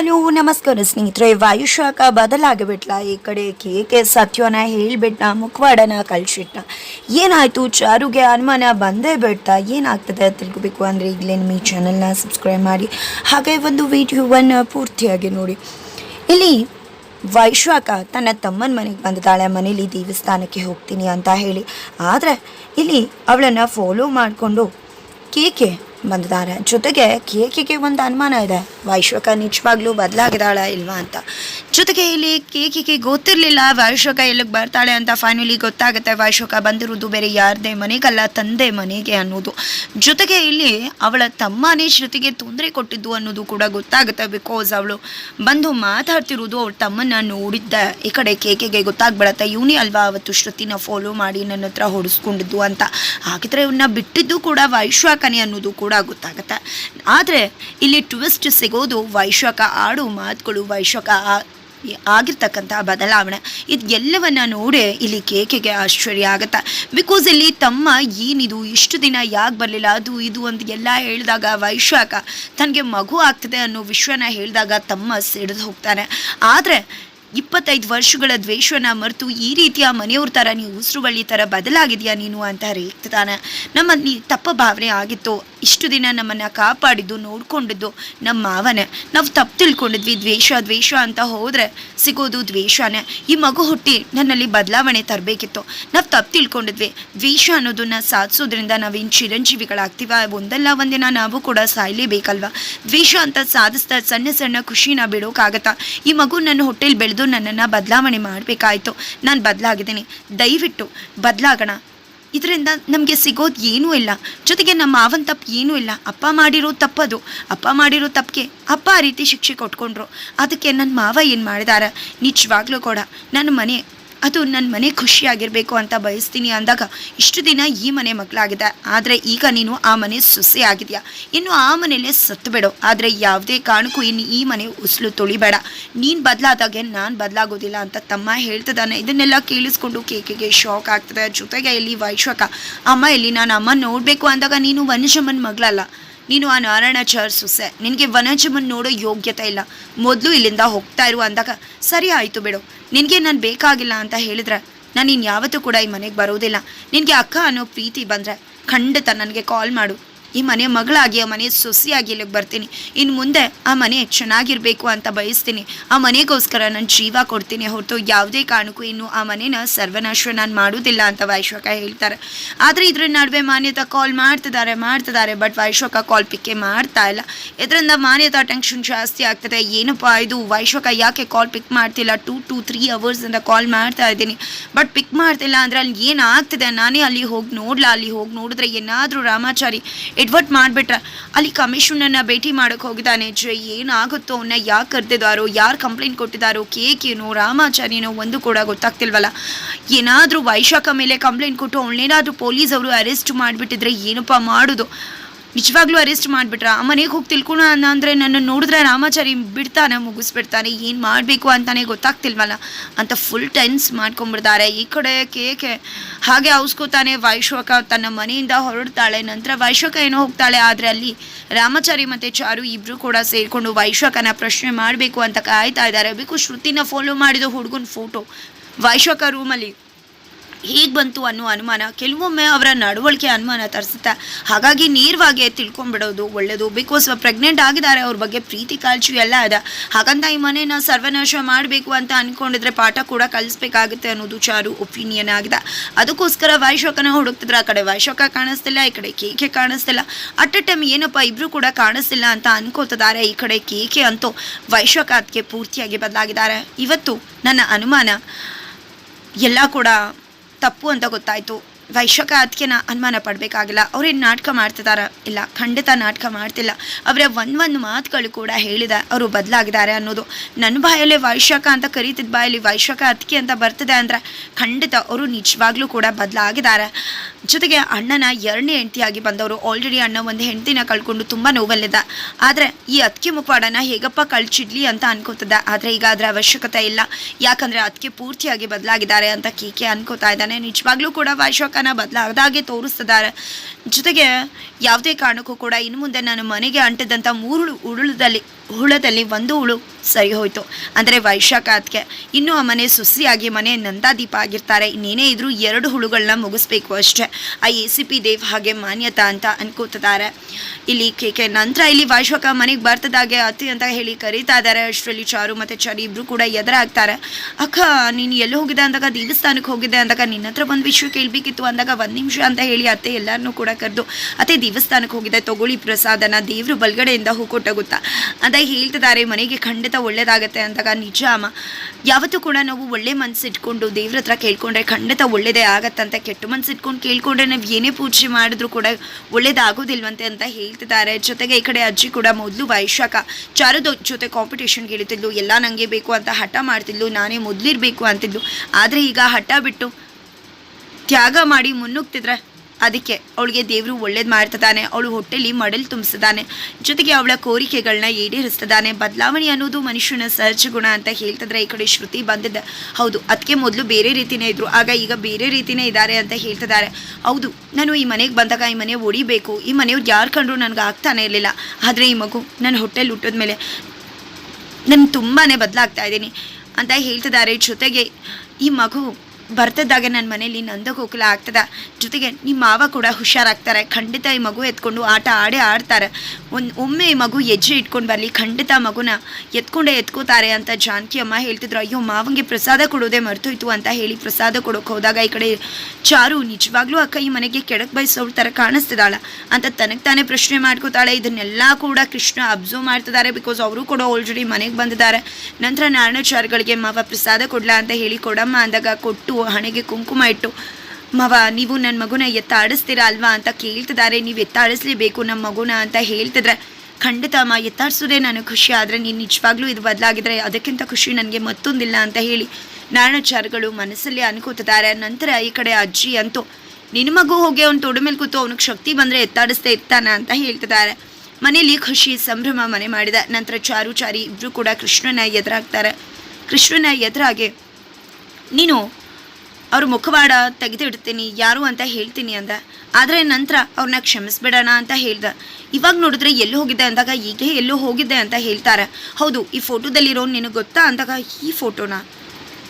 Hello, ನಮಸ್ಕಾರ ಸ್ನೇಹಿತರೆ. ವಾಯುಶಾಖ ಬದಲಾಗಿಬಿಟ್ಲ? ಈ ಕಡೆ ಕೇಕೆ ಸತ್ಯನ ಹೇಳಿಬಿಟ್ಟ ಮುಖವಾಡನ ಕಳಿಸಿಟ್ಟ ಏನಾಯಿತು? ಚಾರುಗೆ ಅನುಮಾನ ಬಂದೇ ಬಿಡ್ತಾ ಏನಾಗ್ತದೆ ತಿಳ್ಕೊಬೇಕು ಅಂದರೆ ಈಗಲೇ ನಿಮ್ಮ ಈ ಚಾನಲ್ನ ಸಬ್ಸ್ಕ್ರೈಬ್ ಮಾಡಿ. ಹಾಗೆ ಒಂದು ವಿಡಿಯೋವನ್ನು ಪೂರ್ತಿಯಾಗಿ ನೋಡಿ. ಇಲ್ಲಿ ವೈಶಾಖ ತನ್ನ ತಮ್ಮನ ಮನೆಗೆ ಬಂದಿದ್ದಾಳೆ. ಮನೇಲಿ ದೇವಸ್ಥಾನಕ್ಕೆ ಹೋಗ್ತೀನಿ ಅಂತ ಹೇಳಿ. ಆದರೆ ಇಲ್ಲಿ ಅವಳನ್ನು ಫಾಲೋ ಮಾಡಿಕೊಂಡು ಕೇಕೆ ಬಂದಿದ್ದಾರೆ. ಜೊತೆಗೆ ಕೇಕಿಗೆ ಒಂದು ಅನುಮಾನ ಇದೆ. ವೈಶ್ವಕ ನಿಜವಾಗ್ಲೂ ಬದಲಾಗಿದ್ದಾಳೆ ಇಲ್ವಾ ಅಂತ. ಜೊತೆಗೆ ಇಲ್ಲಿ ಕೇಕಿಗೆ ಗೊತ್ತಿರಲಿಲ್ಲ ವೈಶ್ವಕ ಎಲ್ಲಿಗೆ ಬರ್ತಾಳೆ ಅಂತ ಫೈನಲಿ ಗೊತ್ತಾಗುತ್ತೆ. ವೈಶ್ವಕ ಬಂದಿರೋದು ಬೇರೆ ಯಾರದೇ ಮನೆಗಲ್ಲ, ತಂದೆ ಮನೆಗೆ ಅನ್ನೋದು. ಜೊತೆಗೆ ಇಲ್ಲಿ ಅವಳ ತಮ್ಮನೇ ಶ್ರುತಿಗೆ ತೊಂದರೆ ಕೊಟ್ಟಿದ್ದು ಅನ್ನೋದು ಕೂಡ ಗೊತ್ತಾಗುತ್ತೆ ಬಿಕಾಸ್ ಅವಳು ಬಂದು ಮಾತಾಡ್ತಿರೋದು ಅವಳ ತಮ್ಮನ್ನ ನೋಡಿದ್ದ ಈ ಕಡೆ ಕೇಕಿಗೆ ಗೊತ್ತಾಗ್ಬಿಡತ್ತೆ. ಇವನೇ ಅಲ್ವಾ ಅವತ್ತು ಶ್ರುತಿನ ಫಾಲೋ ಮಾಡಿ ನನ್ನ ಹತ್ರ ಹೊಡಿಸ್ಕೊಂಡಿದ್ದು? ಅಂತ. ಹಾಗಿದ್ರೆ ಇವನ್ನ ಬಿಟ್ಟಿದ್ದು ಕೂಡ ವೈಶ್ವಾಕನೇ ಅನ್ನೋದು ಕೂಡ ಗೊತ್ತಾಗುತ್ತೆ? ಆದರೆ ಇಲ್ಲಿ ಟ್ವಿಸ್ಟ್ ಸಿಗೋದು ವೈಶಾಖ ಆಡು ಮಾತುಗಳು ವೈಶಾಖ ಆಗಿರ್ತಕ್ಕಂಥ ಬದಲಾವಣೆ. ಇದು ಎಲ್ಲವನ್ನ ನೋಡಿ ಇಲ್ಲಿ ಕೇಕೆಗೆ ಆಶ್ಚರ್ಯ ಆಗುತ್ತೆ? ಬಿಕಾಸ್ ಇಲ್ಲಿ ತಮ್ಮ ಏನಿದು, ಇಷ್ಟು ದಿನ ಯಾಕೆ ಬರಲಿಲ್ಲ, ಅದು ಇದು ಅಂತ ಎಲ್ಲ ಹೇಳಿದಾಗ ವೈಶಾಖ ತನಗೆ ಮಗು ಆಗ್ತದೆ ಅನ್ನೋ ವಿಷಯನ ಹೇಳಿದಾಗ ತಮ್ಮ ಸಿಡಿದು ಹೋಗ್ತಾನೆ. ಆದರೆ ಇಪ್ಪತ್ತೈದು ವರ್ಷಗಳ ದ್ವೇಷನ ಮರೆತು ಈ ರೀತಿಯ ಮನೆಯವ್ರ ಥರ ನೀವು ಉಸಿರು ಬಳ್ಳಿ ಥರ ಬದಲಾಗಿದೆಯಾ ನೀನು ಅಂತ ರೇಗ್ತಾನೆ ನಮ್ಮ ನೀ ತಪ್ಪ ಭಾವನೆ ಆಗಿತ್ತು. ಇಷ್ಟು ದಿನ ನಮ್ಮನ್ನು ಕಾಪಾಡಿದ್ದು, ನೋಡ್ಕೊಂಡಿದ್ದು ನಮ್ಮ ಮಾವನೇ. ನಾವು ತಪ್ಪು ತಿಳ್ಕೊಂಡಿದ್ವಿ. ದ್ವೇಷ ದ್ವೇಷ ಅಂತ ಹೋದರೆ ಸಿಗೋದು ದ್ವೇಷನೇ. ಈ ಮಗು ಹುಟ್ಟಿ ನನ್ನಲ್ಲಿ ಬದಲಾವಣೆ ತರಬೇಕಿತ್ತು. ನಾವು ತಪ್ಪು ತಿಳ್ಕೊಂಡಿದ್ವಿ. ದ್ವೇಷ ಅನ್ನೋದನ್ನ ಸಾಧಿಸೋದ್ರಿಂದ ನಾವೇನು ಚಿರಂಜೀವಿಗಳಾಗ್ತೀವ? ಒಂದಲ್ಲ ಒಂದಿನ ನಾವು ಕೂಡ ಸಾಯಲೇಬೇಕಲ್ವಾ? ದ್ವೇಷ ಅಂತ ಸಾಧಿಸ್ತಾ ಸಣ್ಣ ಸಣ್ಣ ಖುಷಿನ ಬಿಡೋಕ್ಕಾಗತ್ತಾ ಈ ಮಗು ನನ್ನ ಹೊಟ್ಟೆಲಿ ಬೆಳೆದು ನನ್ನನ್ನು ಬದಲಾವಣೆ ಮಾಡಬೇಕಾಯಿತು. ನಾನು ಬದಲಾಗಿದ್ದೀನಿ. ದಯವಿಟ್ಟು ಬದಲಾಗೋಣ. ಇದರಿಂದ ನಮಗೆ ಸಿಗೋದು ಏನೂ ಇಲ್ಲ. ಜೊತೆಗೆ ನಮ್ಮ ಮಾವನ ತಪ್ಪು ಏನೂ ಇಲ್ಲ. ಅಪ್ಪ ಮಾಡಿರೋ ತಪ್ಪದು. ಅಪ್ಪ ಮಾಡಿರೋ ತಪ್ಪಿಗೆ ಅಪ್ಪ ಆ ರೀತಿ ಶಿಕ್ಷೆ ಕೊಟ್ಕೊಂಡ್ರು. ಅದಕ್ಕೆ ನನ್ನ ಮಾವ ಏನು ಮಾಡಿದಾರ? ನಿಜವಾಗ್ಲೂ ಕೂಡ. ನನ್ನ ಮನೆ ಅದು ನನ್ನ ಮನೆ ಖುಷಿಯಾಗಿರಬೇಕು ಅಂತ ಬಯಸ್ತೀನಿ ಅಂದಾಗ ಇಷ್ಟು ದಿನ ಈ ಮನೆ ಮಕ್ಕಳಾಗಿದೆ ಆದರೆ ಈಗ ನೀನು ಆ ಮನೆ ಸೊಸೆ ಆಗಿದೆಯಾ? ಇನ್ನು ಆ ಮನೆಯಲ್ಲೇ ಸತ್ತು ಬಿಡು. ಆದರೆ ಯಾವುದೇ ಕಾರಣಕ್ಕೂ ಇನ್ನು ಈ ಮನೆ ಉಸಿಲು ತೊಳಿಬೇಡ. ನೀನು ಬದಲಾದಾಗೆ ನಾನು ಬದಲಾಗೋದಿಲ್ಲ ಅಂತ ತಮ್ಮ ಹೇಳ್ತದಾನೆ ಇದನ್ನೆಲ್ಲ ಕೇಳಿಸ್ಕೊಂಡು ಕೇಕೆಗೆ ಶಾಕ್ ಆಗ್ತದೆ. ಜೊತೆಗೆ ಇಲ್ಲಿ ವೈಶ್ವಕ ಅಮ್ಮ, ಇಲ್ಲಿ ನಾನು ಅಮ್ಮ ನೋಡಬೇಕು ಅಂದಾಗ ನೀನು ಮನುಷ್ಯಮ್ಮನ ಮಗಳಲ್ಲ. ನೀನು ಆ ನಾರಾಯಣಾಚಾರ್ ಸೊಸೆ ನಿನಗೆ ವನಜಮನ್ ನೋಡೋ ಯೋಗ್ಯತೆ ಇಲ್ಲ. ಮೊದಲು ಇಲ್ಲಿಂದ ಹೋಗ್ತಾ ಇರು ಅಂದಾಗ, ಸರಿ ಆಯಿತು ಬಿಡು. ನಿನಗೆ ನಾನು ಬೇಕಾಗಿಲ್ಲ ಅಂತ ಹೇಳಿದ್ರೆ, ನಾನು ಇನ್ಯಾವತ್ತೂ ಕೂಡ ಈ ಮನೆಗೆ ಬರೋದಿಲ್ಲ. ನಿನಗೆ ಅಕ್ಕ ಅನ್ನೋ ಪ್ರೀತಿ ಬಂದರೆ ಖಂಡಿತ ನನಗೆ ಕಾಲ್ ಮಾಡು. ಈ ಮನೆ ಮಗಳಾಗಿ, ಆ ಮನೆ ಸೊಸೆಯಾಗಿ ಇಲ್ಲಿಗೆ ಬರ್ತೀನಿ. ಇನ್ನು ಮುಂದೆ ಆ ಮನೆ ಚೆನ್ನಾಗಿರಬೇಕು ಅಂತ ಬಯಸ್ತೀನಿ. ಆ ಮನೆಗೋಸ್ಕರ ನಾನು ಜೀವ ಕೊಡ್ತೀನಿ. ಹೊರತು ಯಾವುದೇ ಕಾರಣಕ್ಕೂ ಇನ್ನು ಆ ಮನೆನ ಸರ್ವನಾಶ ನಾನು ಮಾಡೋದಿಲ್ಲ ಅಂತ ವೈಶ್ವಕ ಹೇಳ್ತಾರೆ. ಆದರೆ ಇದ್ರ ನಡುವೆ ಮಾನ್ಯತಾ ಕಾಲ್ ಮಾಡ್ತಿದ್ದಾರೆ ಮಾಡ್ತಿದ್ದಾರೆ ಬಟ್ ವೈಶ್ವಕ ಕಾಲ್ ಪಿಕ್ಕೆ ಮಾಡ್ತಾ ಇಲ್ಲ. ಇದರಿಂದ ಮಾನ್ಯತಾ ಟೆನ್ಷನ್ ಜಾಸ್ತಿ ಆಗ್ತದೆ. ಏನಪ್ಪ ಇದು? ವೈಶ್ವಕ ಯಾಕೆ ಕಾಲ್ ಪಿಕ್ ಮಾಡ್ತಿಲ್ಲ? ಟೂ ಟು ತ್ರೀ ಅವರ್ಸಿಂದ ಕಾಲ್ ಮಾಡ್ತಾ ಇದ್ದೀನಿ. ಬಟ್ ಪಿಕ್ ಮಾಡ್ತಿಲ್ಲ ಅಂದರೆ ಅಲ್ಲಿ ಏನಾಗ್ತಿದೆ ನಾನೇ ಅಲ್ಲಿ ಹೋಗಿ ನೋಡ್ಲಾ? ಅಲ್ಲಿ ಹೋಗಿ ನೋಡಿದ್ರೆ ಏನಾದರೂ ರಾಮಾಚಾರಿ ಎಡ್ವರ್ಟ್ ಮಾಡಿಬಿಟ್ರೆ. ಅಲ್ಲಿ ಕಮಿಷನನ್ನ ಭೇಟಿ ಮಾಡೋಕೆ ಹೋಗಿದ್ದಾನೆ. ಜೈ, ಏನಾಗುತ್ತೋ ಅವನ್ನ ಯಾಕೆ ಕರೆದಿದ್ದಾರೋ, ಯಾರು ಕಂಪ್ಲೇಂಟ್ ಕೊಟ್ಟಿದ್ದಾರೋ ಕೇಕೇನೋ ರಾಮಾಚಾರ್ಯನೋ ಒಂದು ಕೂಡ ಗೊತ್ತಾಗ್ತಿಲ್ವಲ್ಲ. ಏನಾದರೂ ವೈಶಾಖ ಮೇಲೆ ಕಂಪ್ಲೇಂಟ್ ಕೊಟ್ಟು ಅವಳೇನಾದರೂ ಪೊಲೀಸ್ ಅವರು ಅರೆಸ್ಟ್ ಮಾಡಿಬಿಟ್ಟಿದ್ರೆ ಏನಪ್ಪ ಮಾಡೋದು? ನಿಜವಾಗ್ಲೂ ಅರೆಸ್ಟ್ ಮಾಡಿಬಿಟ್ರ? ಮನೆಗೆ ಹೋಗಿ ತಿಳ್ಕೊಳ ಅಂದರೆ ನನ್ನ ನೋಡಿದ್ರೆ ರಾಮಾಚಾರಿ ಬಿಡ್ತಾನೆ, ಮುಗಿಸ್ಬಿಡ್ತಾನೆ. ಏನು ಮಾಡಬೇಕು ಅಂತಾನೆ ಗೊತ್ತಾಗ್ತಿಲ್ವಲ್ಲ? ಅಂತ ಫುಲ್ ಟೆನ್ಸ್ ಮಾಡ್ಕೊಂಡ್ಬಿಡ್ತಾರೆ ಈ ಕಡೆ ಕೇಕೆ ಹಾಗೆ ಔಸ್ಕೋತಾನೆ ವೈಶ್ವಕ ತನ್ನ ಮನೆಯಿಂದ ಹೊರಡ್ತಾಳೆ. ನಂತರ ವೈಶ್ವಕ ಏನೋ ಹೋಗ್ತಾಳೆ. ಆದರೆ ಅಲ್ಲಿ ರಾಮಾಚಾರಿ ಮತ್ತು ಚಾರು ಇಬ್ಬರು ಕೂಡ ಸೇರಿಕೊಂಡು ವೈಶ್ವಕನ ಪ್ರಶ್ನೆ ಮಾಡಬೇಕು ಅಂತ ಕಾಯ್ತಾ ಇದ್ದಾರೆ. ಬೇಕು ಶ್ರುತಿನ ಫಾಲೋ ಮಾಡಿದ ಹುಡುಗನ ಫೋಟೋ ವೈಶ್ವಕ ರೂಮಲ್ಲಿ ಹೇಗೆ ಬಂತು ಅನ್ನೋ ಅನುಮಾನ, ಕೆಲವೊಮ್ಮೆ ಅವರ ನಡವಳಿಕೆ ಅನುಮಾನ ತರಿಸುತ್ತೆ, ಹಾಗಾಗಿ ನೇರವಾಗಿ ತಿಳ್ಕೊಂಡ್ಬಿಡೋದು ಒಳ್ಳೆಯದು ಬಿಕಾಸ್ ಪ್ರೆಗ್ನೆಂಟ್ ಆಗಿದ್ದಾರೆ, ಅವ್ರ ಬಗ್ಗೆ ಪ್ರೀತಿ ಕಾಳಜಿ ಎಲ್ಲ ಇದೆ ಹಾಗಂತ ಈ ಮನೇನ ಸರ್ವನಾಶ ಮಾಡಬೇಕು ಅಂತ ಅಂದ್ಕೊಂಡಿದ್ರೆ ಪಾಠ ಕೂಡ ಕಲಿಸ್ಬೇಕಾಗುತ್ತೆ ಅನ್ನೋದು ಚಾರು ಒಪಿನಿಯನ್ ಆಗಿದೆ. ಅದಕ್ಕೋಸ್ಕರ ವೈಶೋಕನ ಹುಡುಕ್ತಿದ್ರೆ. ಆ ಕಡೆ ವೈಶೋಕ ಕಾಣಿಸ್ತಿಲ್ಲ, ಈ ಕಡೆ ಕೇಕೆ ಕಾಣಿಸ್ತಿಲ್ಲ. ಅಟ್ ಅ ಟೈಮ್ ಏನಪ್ಪ, ಇಬ್ರು ಕೂಡ ಕಾಣಿಸ್ತಿಲ್ಲ ಅಂತ ಅನ್ಕೋತಿದ್ದಾರೆ. ಈ ಕಡೆ ಕೇಕೆ ಅಂತೂ ವೈಶೋಕ ಅದಕ್ಕೆ ಪೂರ್ತಿಯಾಗಿ ಬದಲಾಗಿದ್ದಾರೆ. ಇವತ್ತು ನನ್ನ ಅನುಮಾನ, ಎಲ್ಲ ಕೂಡ ತಪ್ಪು ಅಂತ ಗೊತ್ತಾಯಿತು. ವೈಶಾಖ ಅದಕ್ಕೆ ನಾ ಅನುಮಾನ ಪಡಬೇಕಾಗಿಲ್ಲ. ಅವ್ರೇನು ನಾಟಕ ಮಾಡ್ತಿದಾರ? ಇಲ್ಲ, ಖಂಡಿತ ನಾಟಕ ಮಾಡ್ತಿಲ್ಲ. ಅವರ ಒಂದು ಒಂದು ಮಾತುಗಳು ಕೂಡ ಹೇಳಿದ. ಅವರು ಬದಲಾಗಿದ್ದಾರೆ ಅನ್ನೋದು. ನನ್ನ ಬಾಯಲ್ಲಿ ವೈಶಾಖ ಅಂತ ಕರೀತಿದ್ದ ಬಾಯಲ್ಲಿ ವೈಶಾಖ ಅದಕ್ಕೆ ಅಂತ ಬರ್ತಿದೆ ಅಂದ್ರೆ ಖಂಡಿತ ಅವರು ನಿಜವಾಗ್ಲೂ ಕೂಡ ಬದಲಾಗಿದ್ದಾರೆ. ಜೊತೆಗೆ ಅಣ್ಣನ ಎರಡನೇ ಹೆಂಡತಿಯಾಗಿ ಬಂದವರು. ಆಲ್ರೆಡಿ ಅಣ್ಣ ಒಂದು ಹೆಂಡತಿನ ಕಳ್ಕೊಂಡು ತುಂಬ ನೋವಲ್ಲಿದ್ದ. ಆದರೆ ಈ ಅದಕ್ಕೆ ಮುಖವಾಡನ ಹೇಗಪ್ಪ ಕಳ್ಚಿಡ್ಲಿ ಅಂತ ಅನ್ಕೋತದ ಆದರೆ ಈಗ ಅದರ ಅವಶ್ಯಕತೆ ಇಲ್ಲ. ಯಾಕಂದರೆ ಅದಕ್ಕೆ ಪೂರ್ತಿಯಾಗಿ ಬದಲಾಗಿದ್ದಾರೆ ಅಂತ ಕೀಕೆ ಅನ್ಕೋತಾ ಇದ್ದಾನೆ. ನಿಜವಾಗ್ಲೂ ಕೂಡ ವೈಶಾಖನ ಬದಲಾಗದಾಗೆ ತೋರಿಸ್ತಿದ್ದಾರೆ. ಜೊತೆಗೆ ಯಾವುದೇ ಕಾರಣಕ್ಕೂ ಕೂಡ ಇನ್ನು ಮುಂದೆ ನಾನು ಮನೆಗೆ ಅಂಟಿದಂಥ ಮೂರು ಉರುಳದಲ್ಲಿ ಹುಳದಲ್ಲಿ ಒಂದು ಹುಳು ಸರಿ ಹೋಯಿತು. ಅಂದರೆ ವೈಶಾಖ ಅದಕ್ಕೆ ಇನ್ನೂ ಆ ಮನೆ ಸುಸಿಯಾಗಿ ಮನೆ ನಂದಾದೀಪ ಆಗಿರ್ತಾರೆ. ಇನ್ನೇನೇ ಇದ್ರೂ ಎರಡು ಹುಳುಗಳನ್ನ ಮುಗಿಸ್ಬೇಕು ಅಷ್ಟೇ. ಆ ಎ ಸಿ ಪಿ ದೇವ್ ಹಾಗೆ ಮಾನ್ಯತಾ ಅಂತ ಅನ್ಕೋತಿದ್ದಾರೆ. ಇಲ್ಲಿ ಕೆ ನಂತರ ಇಲ್ಲಿ ವೈಶಾಖ ಮನೆಗೆ ಬರ್ತದಾಗೆ ಅತಿ ಅಂತ ಹೇಳಿ ಕರೀತಾ ಇದ್ದಾರೆ. ಅಷ್ಟರಲ್ಲಿ ಚಾರು ಮತ್ತು ಚಾರಿ ಇಬ್ಬರು ಕೂಡ ಎದುರಾಗ್ತಾರೆ. ಅಕ್ಕ, ನೀನು ಎಲ್ಲಿ ಹೋಗಿದೆ ಅಂದಾಗ ದೇವಸ್ಥಾನಕ್ಕೆ ಹೋಗಿದ್ದೆ ಅಂದಾಗ, ನಿನ್ನ ಹತ್ರ ಒಂದು ವಿಷಯ ಕೇಳಬೇಕಿತ್ತು ಅಂದಾಗ ಒಂದು ನಿಮಿಷ ಅಂತ ಹೇಳಿ ಅತ್ತೆ ಎಲ್ಲರನ್ನೂ ಕೂಡ ಕರೆದು, ಅತ್ತೆ ದೇವಸ್ಥಾನಕ್ಕೆ ಹೋಗಿದೆ ತಗೊಳ್ಳಿ ಪ್ರಸಾದನ. ದೇವರು ಬಲ್ಗಡೆಯಿಂದ ಹೂ ಕೊಟ್ಟೋಗುತ್ತಾ ಅಂತ ಹೇಳ್ತಿದ್ದಾರೆ, ಮನೆಗೆ ಖಂಡಿತ ಒಳ್ಳೇದಾಗತ್ತೆ ಅಂದಾಗ ನಿಜ ಅಮ್ಮ. ಯಾವತ್ತೂ ಕೂಡ ನಾವು ಒಳ್ಳೆ ಮನಸ್ಸಿಟ್ಕೊಂಡು ದೇವ್ರ ಹತ್ರ ಕೇಳ್ಕೊಂಡ್ರೆ ಖಂಡಿತ ಒಳ್ಳೇದೇ ಆಗತ್ತಂತೆ ಕೆಟ್ಟ ಮನಸ್ಸಿಟ್ಕೊಂಡು ಕೇಳ್ಕೊಂಡ್ರೆ ನಾವು ಏನೇ ಪೂಜೆ ಮಾಡಿದ್ರು ಕೂಡ ಒಳ್ಳೇದಾಗೋದಿಲ್ವಂತೆ ಅಂತ ಹೇಳ್ತಿದ್ದಾರೆ. ಜೊತೆಗೆ ಈ ಕಡೆ ಅಜ್ಜಿ ಕೂಡ ಮೊದಲು ವೈಶಾಖ ಚಾರದ ಜೊತೆ ಕಾಂಪಿಟೇಷನ್ಗೆ ಇಳಿತಿದ್ಲು. ಎಲ್ಲ ನನಗೆ ಬೇಕು ಅಂತ ಹಠ ಮಾಡ್ತಿದ್ಲು, ನಾನೇ ಮೊದಲಿರಬೇಕು ಅಂತಿದ್ಲು. ಆದರೆ ಈಗ ಹಠ ಬಿಟ್ಟು ತ್ಯಾಗ ಮಾಡಿ ಮುನ್ನುಗ್ತಿದ್ರೆ ಅದಕ್ಕೆ ಅವಳಿಗೆ ದೇವರು ಒಳ್ಳೇದು ಮಾಡ್ತಿದ್ದಾನೆ. ಅವಳು ಹೊಟ್ಟೆಲಿ ಮಡಲ್ ತುಂಬಿಸಿದಾನೆ ಜೊತೆಗೆ ಅವಳ ಕೋರಿಕೆಗಳನ್ನ ಈಡೇರಿಸ್ತಿದ್ದಾನೆ. ಬದಲಾವಣೆ ಅನ್ನೋದು ಮನುಷ್ಯನ ಸಹಜ ಗುಣ ಅಂತ ಹೇಳ್ತಿದ್ರೆ ಈ ಕಡೆ ಶ್ರುತಿ ಬಂದಿದ್ದ ಹೌದು ಅದಕ್ಕೆ ಮೊದಲು ಬೇರೆ ರೀತಿನೇ ಇದ್ರು. ಆಗ ಈಗ ಬೇರೆ ರೀತಿನೇ ಇದ್ದಾರೆ ಅಂತ ಹೇಳ್ತಿದ್ದಾರೆ. ಹೌದು, ನಾನು ಈ ಮನೆಗೆ ಬಂದಾಗ ಈ ಮನೆ ಹೊಡಿಬೇಕು ಈ ಮನೆಯವ್ರು ಯಾರು ಕಂಡ್ರು ನನಗೆ ಆಗ್ತಾನೆ ಇರಲಿಲ್ಲ. ಆದರೆ ಈ ಮಗು ನನ್ನ ಹೊಟ್ಟೆಲಿ ಹುಟ್ಟಿದ ಮೇಲೆ ನಾನು ತುಂಬಾ ಬದಲಾಗ್ತಾ ಇದ್ದೀನಿ ಅಂತ ಹೇಳ್ತಿದ್ದಾರೆ. ಜೊತೆಗೆ ಈ ಮಗು ಬರ್ತದಾಗ ನನ್ನ ಮನೇಲಿ ನಂದಗೋಕುಲ ಆಗ್ತದ. ಜೊತೆಗೆ ನಿಮ್ಮ ಮಾವ ಕೂಡ ಹುಷಾರಾಗ್ತಾರೆ. ಖಂಡಿತ ಈ ಮಗು ಎತ್ಕೊಂಡು ಆಟ ಆಡೇ ಆಡ್ತಾರೆ. ಒಂದು ಒಮ್ಮೆ ಈ ಮಗು ಹೆಜ್ಜೆ ಇಟ್ಕೊಂಡು ಬರಲಿ, ಖಂಡಿತ ಮಗುನ ಎತ್ಕೊಂಡೇ ಎತ್ಕೋತಾರೆ ಅಂತ ಜಾನಕಿ ಅಮ್ಮ ಹೇಳ್ತಿದ್ರು. ಅಯ್ಯೋ, ಮಾವಂಗೆ ಪ್ರಸಾದ ಕೊಡೋದೇ ಮರ್ತೋಯ್ತು ಅಂತ ಹೇಳಿ ಪ್ರಸಾದ ಕೊಡೋಕೆ ಹೋದಾಗ ಈ ಕಡೆ ಚಾರು ನಿಜವಾಗ್ಲೂ ಅಕ್ಕ ಈ ಮನೆಗೆ ಕೆಡಕ್ ಬಯಸೋಳ ಥರ ಕಾಣಿಸ್ತಿದ್ದಾಳ ಅಂತ ತನಗೆ ತಾನೇ ಪ್ರಶ್ನೆ ಮಾಡ್ಕೋತಾಳೆ. ಇದನ್ನೆಲ್ಲ ಕೂಡ ಕೃಷ್ಣ ಅಬ್ಸರ್ವ್ ಮಾಡ್ತಿದ್ದಾರೆ ಬಿಕಾಸ್ ಅವರು ಕೂಡ ಆಲ್ರೆಡಿ ಮನೆಗೆ ಬಂದಿದ್ದಾರೆ. ನಂತರ ನಾರಾಯಣಾಚಾರ್ಯಗಳಿಗೆ ಮಾವ ಪ್ರಸಾದ ಕೊಡ್ಲಾ ಅಂತ ಹೇಳಿ ಕೊಡಮ್ಮ ಅಂದಾಗ ಕೊಟ್ಟು ಹಣೆಗೆ ಕುಂಕುಮ ಇಟ್ಟು, ಮವ, ನೀವು ನನ್ನ ಮಗುನ ಎತ್ತಾಡಿಸ್ತೀರಾ ಅಲ್ವಾ? ಅಂತ ಕೇಳ್ತಿದ್ದಾರೆ. ನೀವು ಎತ್ತಾಡಿಸ್ಲೇಬೇಕು ನಮ್ಮ ಮಗುನ ಅಂತ ಹೇಳ್ತಿದ್ರೆ, ಖಂಡಿತ ಅಮ್ಮ, ಎತ್ತಾಡಿಸೋದೇ ನನಗೆ ಖುಷಿ. ಆದರೆ ನೀನು ನಿಜವಾಗ್ಲೂ ಇದು ಬದಲಾಗಿದ್ರೆ ಅದಕ್ಕಿಂತ ಖುಷಿ ನನಗೆ ಮತ್ತೊಂದಿಲ್ಲ ಅಂತ ಹೇಳಿ ನಾರಾಯಣಾಚಾರ್ಯಗಳು ಮನಸ್ಸಲ್ಲಿ ಅನ್ಕೋತಿದ್ದಾರೆ. ನಂತರ ಈ ಕಡೆ ಅಜ್ಜಿ ಅಂತೂ ನಿನ್ನ ಮಗು ಹೋಗಿ ಅವ್ನು ತೊಡ ಮೇಲೆ ಕೂತು ಅವನಿಗೆ ಶಕ್ತಿ ಬಂದರೆ ಎತ್ತಾಡಿಸ್ತಾ ಇರ್ತಾನ ಅಂತ ಹೇಳ್ತಿದ್ದಾರೆ. ಮನೆಯಲ್ಲಿ ಖುಷಿ, ಸಂಭ್ರಮ ಮನೆ ಮಾಡಿದ. ನಂತರ ಚಾರು ಚಾರಿ ಇಬ್ಬರು ಕೂಡ ಕೃಷ್ಣನ ಎದುರಾಗ್ತಾರೆ. ಕೃಷ್ಣನ ಎದುರಾಗೆ, ನೀನು ಅವ್ರ ಮುಖವಾಡ ತೆಗೆದಿಡ್ತೀನಿ ಯಾರು ಅಂತ ಹೇಳ್ತೀನಿ ಅಂದ. ಆದರೆ ನಂತರ ಅವ್ರನ್ನ ಕ್ಷಮಿಸ್ಬಿಡೋಣ ಅಂತ ಹೇಳ್ದ. ಇವಾಗ ನೋಡಿದ್ರೆ ಎಲ್ಲಿ ಹೋಗಿದ್ದೆ ಅಂದಾಗ ಈಗ ಎಲ್ಲೂ ಹೋಗಿದ್ದೆ ಅಂತ ಹೇಳ್ತಾರೆ. ಹೌದು, ಈ ಫೋಟೋದಲ್ಲಿರೋ ನಿನಗೆ ಗೊತ್ತಾ ಅಂದಾಗ ಈ ಫೋಟೋನ?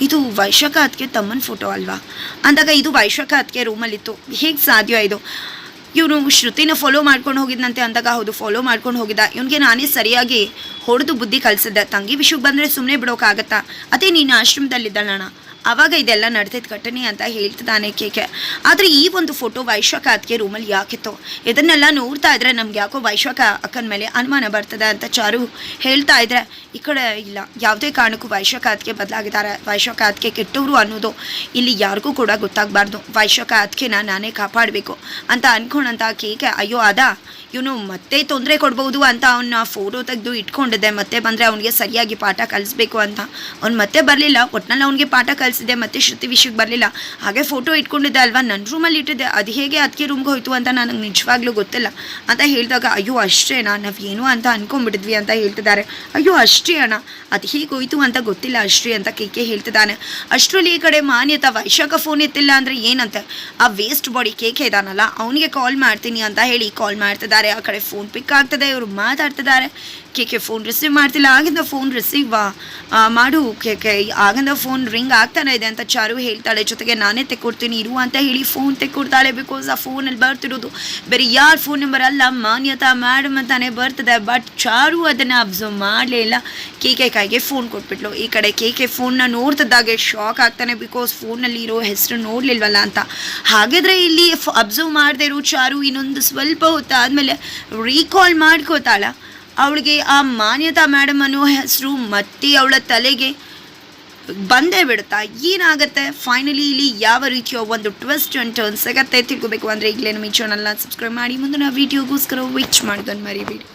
ಇದು ವೈಶಾಖ ಅದಕ್ಕೆ ತಮ್ಮನ ಫೋಟೋ ಅಲ್ವಾ? ಅಂದಾಗ ಇದು ವೈಶಾಖ ಅದಕ್ಕೆ ರೂಮಲ್ಲಿತ್ತು. ಹೇಗೆ ಸಾಧ್ಯ ಇದು? ಇವನು ಶ್ರುತಿನ ಫಾಲೋ ಮಾಡ್ಕೊಂಡು ಹೋಗಿದ್ನಂತೆ ಅಂದಾಗ ಹೌದು ಫಾಲೋ ಮಾಡ್ಕೊಂಡು ಹೋಗಿದ್ದ. ಇವನಿಗೆ ನಾನೇ ಸರಿಯಾಗಿ ಹೊಡೆದು ಬುದ್ಧಿ ಕಲಿಸಿದ್ದೆ. ತಂಗಿ ವಿಷಯಕ್ಕೆ ಬಂದರೆ ಸುಮ್ಮನೆ ಬಿಡೋಕ್ಕಾಗತ್ತಾ ಅದೇ ನೀನು ಆಶ್ರಮದಲ್ಲಿದ್ದಲ್ಲಣ್ಣ ಆವಾಗ ಇದೆಲ್ಲ ನಡೆದಿದ್ದ ಘಟನೆ ಅಂತ ಹೇಳ್ತಿದ್ದಾನೆ ಕೇಕೆ ಆದರೆ ಈ ಒಂದು ಫೋಟೋ ವೈಶಾಖ ಅದಕ್ಕೆ ರೂಮಲ್ಲಿ ಯಾಕಿತ್ತು? ಇದನ್ನೆಲ್ಲ ನೋಡ್ತಾ ಇದ್ರೆ ನಮ್ಗೆ ಯಾಕೋ ವೈಶಾಖ ಅಕ್ಕನ ಮೇಲೆ ಅನುಮಾನ ಬರ್ತದೆ ಅಂತ ಚಾರು ಹೇಳ್ತಾ ಇದ್ರೆ, ಈ ಕಡೆ ಇಲ್ಲ. ಯಾವುದೇ ಕಾರಣಕ್ಕೂ ವೈಶಾಖ ಅದಕ್ಕೆ ಬದಲಾಗಿದ್ದಾರೆ. ವೈಶಾಖ ಅದಕ್ಕೆ ಕೆಟ್ಟವರು ಅನ್ನೋದು ಇಲ್ಲಿ ಯಾರಿಗೂ ಕೂಡ ಗೊತ್ತಾಗಬಾರ್ದು. ವೈಶಾಖ ಅದಕ್ಕೆನ ನಾನೇ ಕಾಪಾಡಬೇಕು ಅಂತ ಅನ್ಕೊಂಡಂತ ಕೇಕೆ ಅಯ್ಯೋ ಅದ ಇವನು ಮತ್ತೆ ತೊಂದರೆ ಕೊಡ್ಬೋದು ಅಂತ ಅವನ್ನ ಫೋಟೋ ತೆಗೆದು ಇಟ್ಕೊಂಡಿದ್ದೆ. ಮತ್ತೆ ಬಂದರೆ ಅವನಿಗೆ ಸರಿಯಾಗಿ ಪಾಠ ಕಲಿಸ್ಬೇಕು ಅಂತ. ಅವ್ನು ಮತ್ತೆ ಬರಲಿಲ್ಲ. ಒಟ್ನಲ್ಲಿ ಅವನಿಗೆ ಪಾಠ ಕಲಿಸಿದೆ ಮತ್ತೆ ಶ್ರುತಿ ವಿಷಯಕ್ಕೆ ಬರಲಿಲ್ಲ. ಹಾಗೆ ಫೋಟೋ ಇಟ್ಕೊಂಡಿದ್ದೆ ಅಲ್ವಾ? ನನ್ನ ರೂಮಲ್ಲಿ ಇಟ್ಟಿದ್ದೆ. ಅದು ಹೇಗೆ ಅದಕ್ಕೆ ರೂಮ್ಗೆ ಹೋಯ್ತು ಅಂತ ನನಗೆ ನಿಜವಾಗ್ಲೂ ಗೊತ್ತಿಲ್ಲ. ಅಂತ ಹೇಳಿದಾಗ, ಅಯ್ಯೋ ಅಷ್ಟೇನಾ ನಾವು ಅಂತ ಅನ್ಕೊಂಡ್ಬಿಟ್ಟಿದ್ವಿ ಅಂತ ಹೇಳ್ತಿದ್ದಾರೆ. ಅಯ್ಯೋ, ಅಷ್ಟೇ ಅಣ್ಣ, ಅದು ಹೇಗೆ ಹೋಯ್ತು ಅಂತ ಗೊತ್ತಿಲ್ಲ ಅಷ್ಟೇ ಅಂತ ಕೇಕೆ ಹೇಳ್ತಿದ್ದಾನೆ. ಅಷ್ಟರಲ್ಲಿ ಈ ಕಡೆ ಮಾನ್ಯತ, ವೈಶಾಖ ಫೋನ್ ಎತ್ತಿಲ್ಲ ಅಂದರೆ ಏನಂತೆ? ಆ ವೇಸ್ಟ್ ಬಾಡಿ ಕೇಕೆ ಇದಾನಲ್ಲ, ಅವನಿಗೆ ಕಾಲ್ ಮಾಡ್ತೀನಿ ಅಂತ ಹೇಳಿ ಕಾಲ್ ಮಾಡ್ತಿದ್ದಾರೆ. ಆ ಕಡೆ ಫೋನ್ ಪಿಕ್ ಆಗ್ತದೆ, ಇವರು ಮಾತಾಡ್ತಿದ್ದಾರೆ. ಕೇಕೆ ಫೋನ್ ರಿಸೀವ್ ಮಾಡ್ತಿಲ್ಲ. ಆಗಿಂದ ಫೋನ್ ರಿಸೀವ್ ಮಾಡು ಕೇಕೆ ಆಗಿಂದ ಫೋನ್ ರಿಂಗ್ ಆಗ್ತಾನೆ ಇದೆ ಅಂತ ಚಾರು ಹೇಳ್ತಾಳೆ. ಜೊತೆಗೆ ನಾನೇ ತೆಕ್ಕೊಡ್ತೀನಿ, ಇರು ಅಂತ ಹೇಳಿ ಫೋನ್ ತೆಕ್ಕೊಡ್ತಾಳೆ ಬಿಕಾಸ್ ಆ ಫೋನಲ್ಲಿ ಬರ್ತಿರೋದು ಬೇರೆ ಯಾರ ಫೋನ್ ನಂಬರ್ ಅಲ್ಲ, ಮಾನ್ಯತಾ ಮ್ಯಾಡಮ್ ಅಂತಾನೆ ಬರ್ತದೆ. ಬಟ್ ಚಾರು ಅದನ್ನು ಅಬ್ಸರ್ವ್ ಮಾಡಲೇ ಇಲ್ಲ. ಕೇಕೆ ಕಾಯಿಗೆ ಫೋನ್ ಕೊಟ್ಬಿಟ್ಲು. ಈ ಕಡೆ ಕೇಕೆ ಫೋನ್ನ ನೋಡ್ತಿದ್ದಾಗೆ ಶಾಕ್ ಆಗ್ತಾನೆ ಬಿಕಾಸ್ ಫೋನಲ್ಲಿ ಇರೋ ಹೆಸರು ನೋಡಲಿಲ್ವಲ್ಲ ಅಂತ. ಹಾಗಿದ್ರೆ ಇಲ್ಲಿ ಅಬ್ಸರ್ವ್ ಮಾಡದೇ ಇರೋ ಚಾರು ಇನ್ನೊಂದು ಸ್ವಲ್ಪ ಹೊತ್ತು ಆದಮೇಲೆ ರೀಕಾಲ್ ಮಾಡ್ಕೋತಾಳ. ಅವಳಿಗೆ ಆ ಮಾನ್ಯತಾ ಮೇಡಮ್ ಅನ್ನೋ ಹೆಸರು ಮತ್ತೆ ಅವಳ ತಲೆಗೆ ಬಂದೇ ಬಿಡುತ್ತಾ ಏನಾಗುತ್ತೆ? ಫೈನಲಿ ಇಲ್ಲಿ ಯಾವ ರೀತಿಯ ಒಂದು ಟ್ವಿಸ್ಟ್ ಅಂಡ್ ಟರ್ನ್ ಸಿಗತ್ತೆ. ತಿಳ್ಕೊಬೇಕು ಅಂದರೆ ಈಗಲೇ ನಮ್ಮ ಈ ಚಾನಲ್ನ ಸಬ್ಸ್ಕ್ರೈಬ್ ಮಾಡಿ. ಮುಂದಿನ ವೀಡಿಯೋಗೋಸ್ಕರ ವಿಚ್ ಮಾಡ್ಕೊಂಡು ಮರಿಬೇಡಿ.